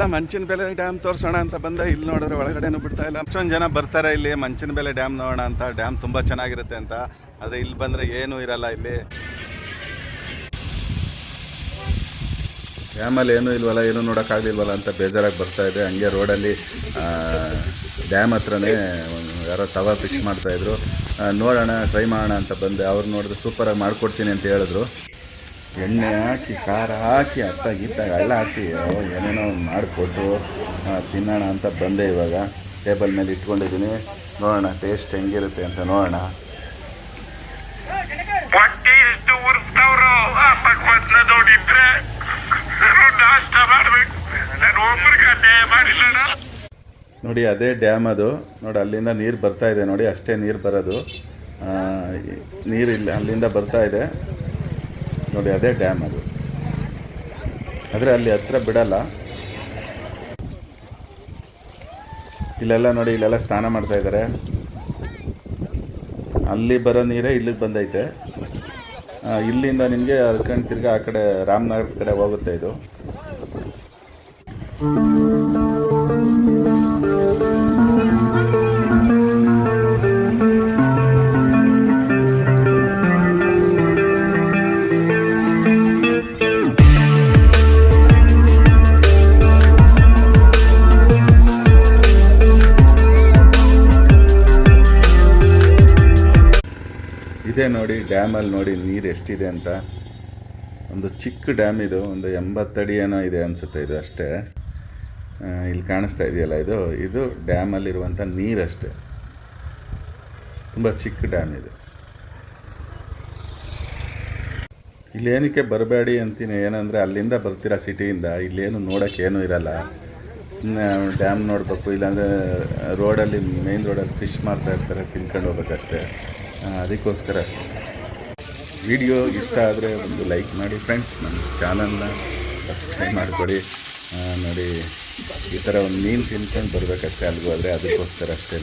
ಇಲ್ಲ ಮಂಚಿನ ಬೆಲೆ ಡ್ಯಾಮ್ ತೋರಿಸೋಣ ಅಂತ ಬಂದೆ. ಇಲ್ಲಿ ನೋಡಿದ್ರೆ ಒಳಗಡೆನೂ ಬಿಡ್ತಾ ಇಲ್ಲ. ಅಷ್ಟೊಂದು ಜನ ಬರ್ತಾರೆ ಇಲ್ಲಿ ಮಂಚಿನ ಬೆಲೆ ಡ್ಯಾಮ್ ನೋಡೋಣ ಅಂತ. ಡ್ಯಾಮ್ ತುಂಬ ಚೆನ್ನಾಗಿರುತ್ತೆ ಅಂತ. ಆದರೆ ಇಲ್ಲಿ ಬಂದರೆ ಏನೂ ಇರಲ್ಲ ಇಲ್ಲಿ. ಡ್ಯಾಮಲ್ಲಿ ಏನೂ ಇಲ್ವಲ್ಲ, ಏನೂ ನೋಡೋಕ್ಕಾಗಲಿಲ್ವಲ್ಲ ಅಂತ ಬೇಜಾರಾಗಿ ಬರ್ತಾ ಇದೆ. ಹಂಗೆ ರೋಡಲ್ಲಿ ಡ್ಯಾಮ್ ಹತ್ರನೇ ಯಾರೋ ತವ ಮಾಡ್ತಾ ಮಾಡ್ತಾಯಿದ್ರು ನೋಡೋಣ ಟ್ರೈ ಮಾಡೋಣ ಅಂತ ಬಂದೆ. ಅವ್ರು ನೋಡಿದ್ರೆ ಸೂಪರಾಗಿ ಮಾಡ್ಕೊಡ್ತೀನಿ ಅಂತ ಹೇಳಿದ್ರು. ಎಣ್ಣೆ ಹಾಕಿ ಖಾರ ಹಾಕಿ ಅತ್ತ ಗಿತ್ತ ಹಳ್ಳ ಹಾಕಿ ಏನೇನೋ ಒಂದು ಮಾಡಿಕೊಟ್ಟು ತಿನ್ನೋಣ ಅಂತ ಬಂದೆ ಇವಾಗ. ಟೇಬಲ್ ಮೇಲೆ ಇಟ್ಕೊಂಡಿದ್ದೀನಿ. ನೋಡೋಣ ಟೇಸ್ಟ್ ಹೆಂಗಿರುತ್ತೆ ಅಂತ ನೋಡೋಣ. ನೋಡಿ ಅದೇ ಡ್ಯಾಮ್ ಅದು. ನೋಡಿ ಅಲ್ಲಿಂದ ನೀರು ಬರ್ತಾ ಇದೆ. ನೋಡಿ ಅಷ್ಟೇ ನೀರು ಬರೋದು. ನೀರಿಲ್ಲ ನೀರು ಇಲ್ಲ ಅಲ್ಲಿಂದ ಬರ್ತಾ ಇದೆ. ನೋಡಿ, ಅದೇ ಡ್ಯಾಮ್ ಅದು. ಆದರೆ ಅಲ್ಲಿ ಹತ್ರ ಬಿಡಲ್ಲ. ಇಲ್ಲೆಲ್ಲ ನೋಡಿ, ಇಲ್ಲೆಲ್ಲ ಸ್ನಾನ ಮಾಡ್ತಾ ಇದ್ದಾರೆ ಅಲ್ಲಿ ಬರೋ ನೀರೇ ಇಲ್ಲಿಗೆ ಬಂದೈತೆ. ಇಲ್ಲಿಂದ ನಿಮಗೆ ಹರ್ಕೊಂಡು ತಿರ್ಗಿ ಆ ಕಡೆ ರಾಮನಗರದ ಕಡೆ ಹೋಗುತ್ತೆ ಇದು. ಇದೇ ನೋಡಿ, ಡ್ಯಾಮಲ್ಲಿ ನೋಡಿ ನೀರು ಎಷ್ಟಿದೆ ಅಂತ. ಒಂದು ಚಿಕ್ಕ ಡ್ಯಾಮ್ ಇದು, ಒಂದು ಎಂಬತ್ತಡಿ ಏನೋ ಇದೆ ಅನಿಸುತ್ತೆ ಇದು ಅಷ್ಟೇ. ಇಲ್ಲಿ ಕಾಣಿಸ್ತಾ ಇದೆಯಲ್ಲ ಇದು? ಇದು ಡ್ಯಾಮಲ್ಲಿರುವಂಥ ನೀರಷ್ಟೇ. ತುಂಬ ಚಿಕ್ಕ ಡ್ಯಾಮ್ ಇದು. ಇಲ್ಲಿ ಏನಕ್ಕೆ ಬರಬೇಡಿ ಅಂತೀನಿ, ಏನಂದರೆ ಅಲ್ಲಿಂದ ಬರ್ತೀರಾ ಸಿಟಿಯಿಂದ? ಇಲ್ಲೇನು ನೋಡೋಕ್ಕೆ ಏನೂ ಇರಲ್ಲ. ಸುಮ್ಮನೆ ಡ್ಯಾಮ್ ನೋಡಬೇಕು, ಇಲ್ಲಾಂದರೆ ರೋಡಲ್ಲಿ, ಮೇನ್ ರೋಡಲ್ಲಿ ಫಿಶ್ ಮಾಡ್ತಾ ಇರ್ತಾರೆ, ತಿನ್ಕೊಂಡು ಹೋಗ್ಬೇಕಷ್ಟೇ. ಅದಕ್ಕೋಸ್ಕರ ಅಷ್ಟೇ. ವಿಡಿಯೋ ಇಷ್ಟ ಆದರೆ ಒಂದು ಲೈಕ್ ಮಾಡಿ ಫ್ರೆಂಡ್ಸ್ ನನ್ನ ಚಾನಲ್ನ ಸಬ್ಸ್ಕ್ರೈಬ್ ಮಾಡಿಕೊಡಿ ನೋಡಿ, ಈ ಥರ ಒಂದು ಮೀನು ತಿನ್ಕೊಂಡು ಬರಬೇಕಷ್ಟೇ ಅಲ್ಲಿಗೂ ಆದರೆ ಅದಕ್ಕೋಸ್ಕರ ಅಷ್ಟೇ